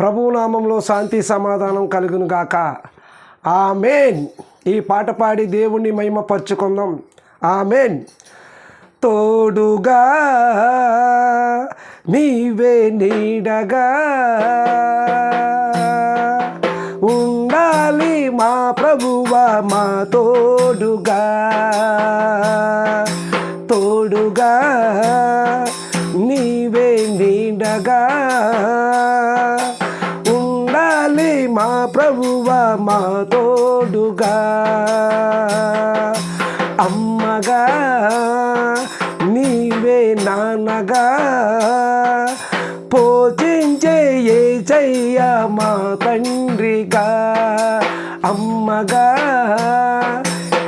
ప్రభునామంలో శాంతి సమాధానం కలుగునుగాక గాక. ఆమెన్. ఈ పాట పాడి దేవుణ్ణి మహిమపరుచుకుందాం. ఆమెన్. తోడుగా నీవే నీడగా ఉండాలి మా ప్రభువా మా తోడుగా. తోడుగా నీవే నీడగా ప్రభువా మా తోడుగా అమ్మగా నీవే నాన్నగా. పోషించే ఏ చెయ్య మా తండ్రిగా. అమ్మగా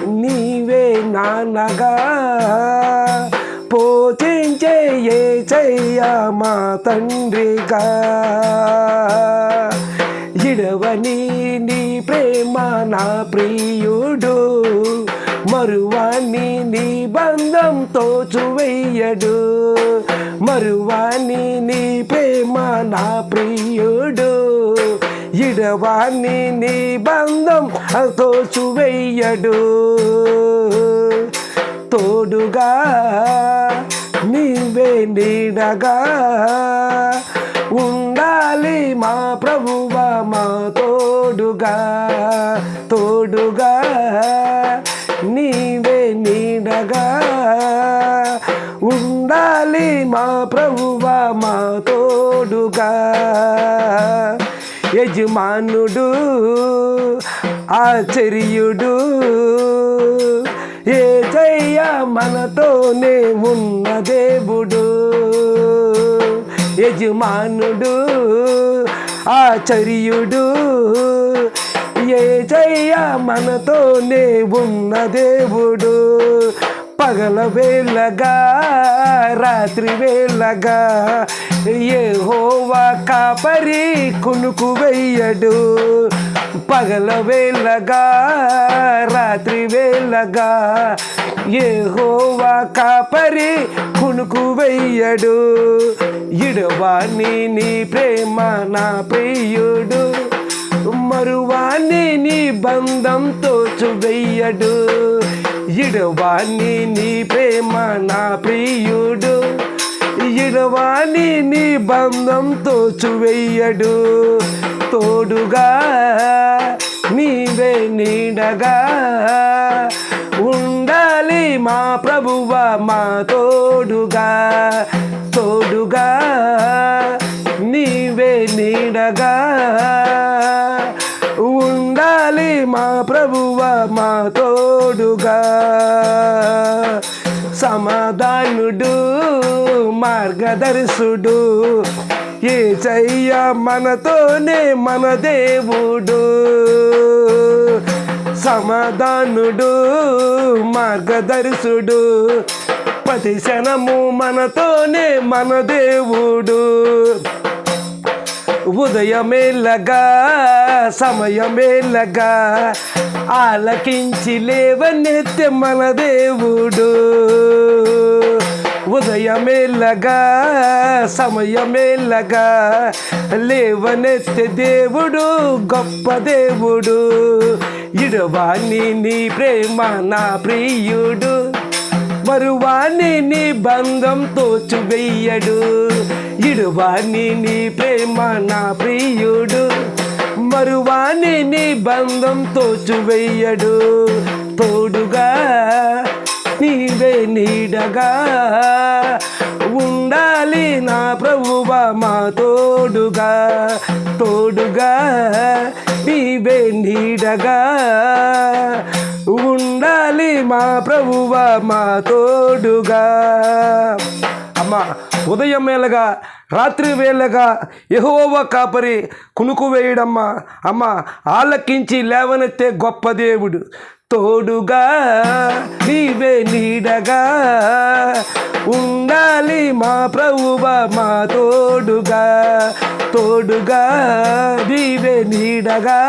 నీవే నాన్నగా. పోషించే ఏ చెయ్య మా తండ్రిగా. నా ప్రియుడు మరువాణి నిబంధంతో చువెయ్యడు. మరువాని నీ ప్రేమ నా ప్రియుడు ఇడవాణి నిబంధం బంధం తోడుగా నీవే నీడగా ఉండాలి మా ప్రభువ మా తోడుగా తోడుగా నీవే నీడగా. ఉండాలి మా ప్రభువా మా తోడుగా. యజమానుడు ఆచర్యుడు ఏ జయ్య మనతోనే ఉన్న దేవుడు. యజమానుడు ఆచర్యుడు ఏ జయ్య మనతోనే ఉన్న దేవుడు. పగల వేళగా రాత్రి వేళగా ఏ హోవా కాపరి కునుకు వెయ్యడు. పగల వేళగా రాత్రి వేళగా ఏ హోవా కాపరి కునుకు వెయ్యడు. ఇడవాణి నీ ప్రేమ నా ప్రియుడు. మరువాణి నీ బంధంతో చువెయ్యడు ఇడవాణి నీ ప్రేమ నా ప్రియుడు. ఇడవాణి నీ బంధం చువెయ్యడు. తోడుగా నీవే నీడగా ఉండాలి మా ప్రభువ మా తోడుగా. తోడుగా నీవే నీడగా ఉండాలి మా ప్రభువ మా తోడుగా. సమాధానుడు మార్గదర్శుడు. ఏ చెయ్య మనతోనే మన దేవుడు. సమాధానుడు మార్గదర్శుడు. ప్రతి క్షణము మనతోనే మన దేవుడు. ఉదయమేలగా సమయమేలగా ఆలకించి లేవనెత్తే మన దేవుడు. ఉదయమేలగా సమయమేలగా లేవనెత్తే దేవుడు గొప్ప దేవుడు. ఇడవాణి నీ ప్రేమ నా ప్రియుడు. మరువాణి నీ బంధం తోచువెయ్యడు ఇడువాణి నీ ప్రేమ నా ప్రియుడు మరువాణి నీ బంధం తోచువేయడు. తోడుగా నీవే నీడగా ఉండాలి నా ప్రభువా మా తోడుగా. తోడుగా నీవే నీడగా ఉండాలి మా ప్రభువా మా తోడుగా. అమ్మా ఉదయం వేళగా రాత్రి వేళగా యహోవ కాపరి కునుకు వేయడమ్మా. అమ్మ ఆలకించి లేవనెత్తే గొప్ప దేవుడు. తోడుగా నీవే నీడగా. ఉండాలి మా ప్రభువ మా తోడుగా. తోడుగా నీవే నీడగా.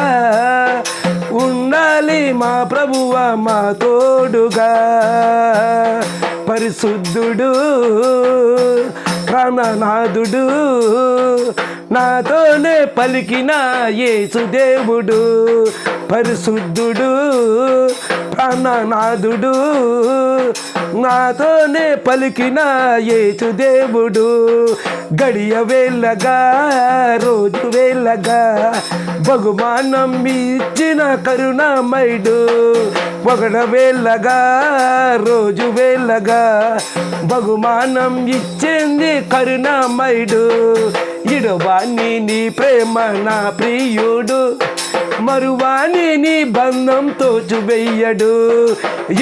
ఉండాలి మా ప్రభువ మా తోడుగా. పరిశుద్ధుడు ప్రాణనాథుడు. నాతోనే పలికిన యేసుదేవుడు పరిశుద్ధుడు ప్రాణనాథుడు. నాతోనే పలికిన యేసుదేవుడు గడియ వేళ్ళగా రోజు వేళ్ళగా బహుమానం ఇచ్చిన కరుణామయుడు. ఒకడ వేళ్ళగా రోజు వేళ్ళగా బహుమానం ఇచ్చింది కరుణామయుడు. ఇడవాణి నీ ప్రేమ నా ప్రియుడు మరువాణి నీ బంధంతో చువెయ్యడు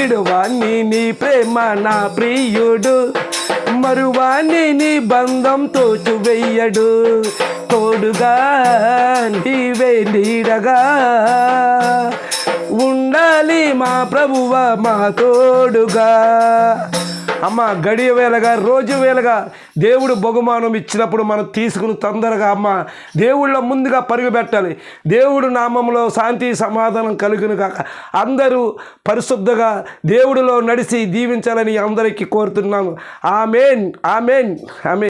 ఇడవాణి నీ ప్రేమ నా ప్రియుడు మరువాణి నీ బంధంతో చువెయ్యడు తోడుగా నీవే నీడగా ఉండాలి మా ప్రభువ మా తోడుగా. అమ్మ గడియ వేళగా రోజు వేళగా దేవుడు బహుమానం ఇచ్చినప్పుడు మనం తీసుకుని తొందరగా అమ్మ దేవుళ్ళ ముందుగా పరుగుపెట్టాలి. దేవుడు నామంలో శాంతి సమాధానం కలుగును కాక అందరూ పరిశుద్ధగా దేవుడిలో నడిచి దీవించాలని అందరికీ కోరుతున్నాము. ఆమెన్ ఆమెన్ ఆమె